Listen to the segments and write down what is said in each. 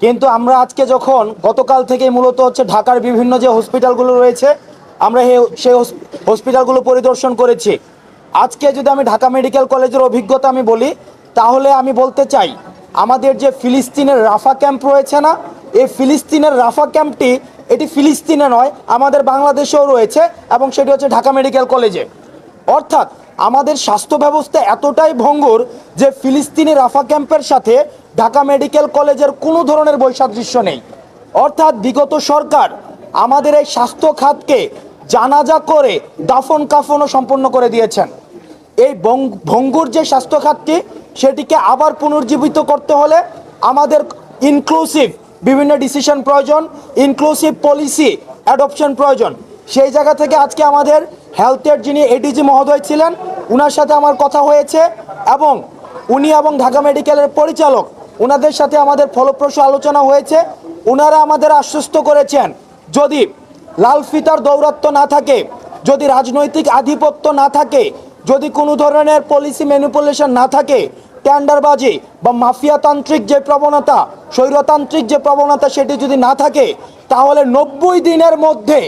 কিন্তু আমরা আজকে যখন গতকাল থেকে মূলত হচ্ছে ঢাকার বিভিন্ন যে হসপিটালগুলো রয়েছে, আমরা সেই হস- হসপিটালগুলো পরিদর্শন করেছি। আজকে যদি আমি ঢাকা মেডিকেল কলেজের অভিজ্ঞতা আমি বলি, তাহলে আমি বলতে চাই, আমাদের যে ফিলিস্তিনের রাফা ক্যাম্প রয়েছে না, এই ফিলিস্তিনের রাফা ক্যাম্পটি এটি ফিলিস্তিনে নয়, আমাদের বাংলাদেশেও রয়েছে এবং সেটি হচ্ছে ঢাকা মেডিকেল কলেজে। অর্থাৎ আমাদের স্বাস্থ্য ব্যবস্থা এতটাই ভঙ্গুর যে ফিলিস্তিনি রাফা ক্যাম্পের সাথে ঢাকা মেডিকেল কলেজের কোনো ধরনের বৈসাদৃশ্য নেই। অর্থাৎ বিগত সরকার আমাদের এই স্বাস্থ্য খাতকে জানাজা করে দাফন কাফনও সম্পন্ন করে দিয়েছেন। এই ভঙ্গুর যে স্বাস্থ্য খাতটি সেটিকে আবার পুনর্জীবিত করতে হলে আমাদের ইনক্লুসিভ বিভিন্ন ডিসিশন প্রয়োজন ইনক্লুসিভ পলিসি অ্যাডপশন প্রয়োজন। সেই জায়গা থেকে আজকে আমাদের হেলথের যিনি এডিজি মহোদয় ছিলেন ওনার সাথে আমার কথা হয়েছে এবং উনি এবং ঢাকা মেডিকেলের পরিচালক ওনাদের সাথে আমাদের ফলপ্রসূ আলোচনা হয়েছে। ওনারা আমাদের আশ্বস্ত করেছেন, যদি লাল ফিতার দৌরাত্ম না থাকে, যদি রাজনৈতিক আধিপত্য না থাকে, যদি কোনো ধরনের পলিসি ম্যানিপুলেশন না থাকে ট্যান্ডারবাজি বা মাফিয়াতান্ত্রিক যে প্রবণতা, স্বৈরতান্ত্রিক যে প্রবণতা সেটি যদি না থাকে, তাহলে নব্বই দিনের মধ্যে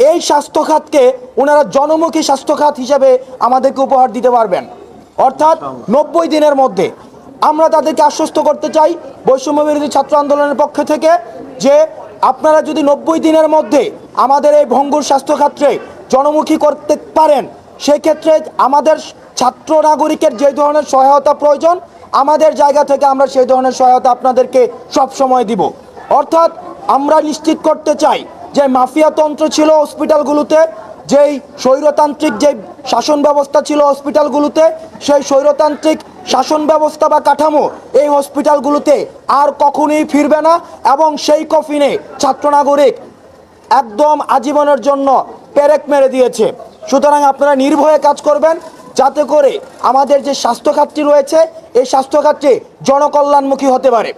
এই স্বাস্থ্য খাতকে ওনারা জনমুখী স্বাস্থ্য খাত হিসেবে আমাদেরকে উপহার দিতে পারবেন। অর্থাৎ নব্বই দিনের মধ্যে আমরা তাদেরকে আশ্বস্ত করতে চাই বৈষম্য বিরোধী ছাত্র আন্দোলনের পক্ষ থেকে যে আপনারা যদি নব্বই দিনের মধ্যে আমাদের এই ভঙ্গুর স্বাস্থ্য খাতকে জনমুখী করতে পারেন, সেক্ষেত্রে আমাদের ছাত্র নাগরিকের যে ধরনের সহায়তা প্রয়োজন, আমাদের জায়গা থেকে আমরা সেই ধরনের সহায়তা আপনাদেরকে সব সময় দিব। অর্থাৎ আমরা নিশ্চিত করতে চাই যে মাফিয়াতন্ত্র ছিল হসপিটালগুলোতে, যেই স্বৈরতান্ত্রিক যে শাসন ব্যবস্থা ছিল হসপিটালগুলোতে, সেই স্বৈরতান্ত্রিক শাসন ব্যবস্থা বা কাঠামো এই হসপিটালগুলোতে আর কখনোই ফিরবে না এবং সেই কফিনে ছাত্র নাগরিক একদম আজীবনের জন্য পেরেক মেরে দিয়েছে। সুতরাং আপনারা নির্ভয়ে কাজ করবেন যাতে করে আমাদের যে স্বাস্থ্য খাতটি রয়েছে, এই স্বাস্থ্য খাতটি জনকল্যাণমুখী হতে পারে।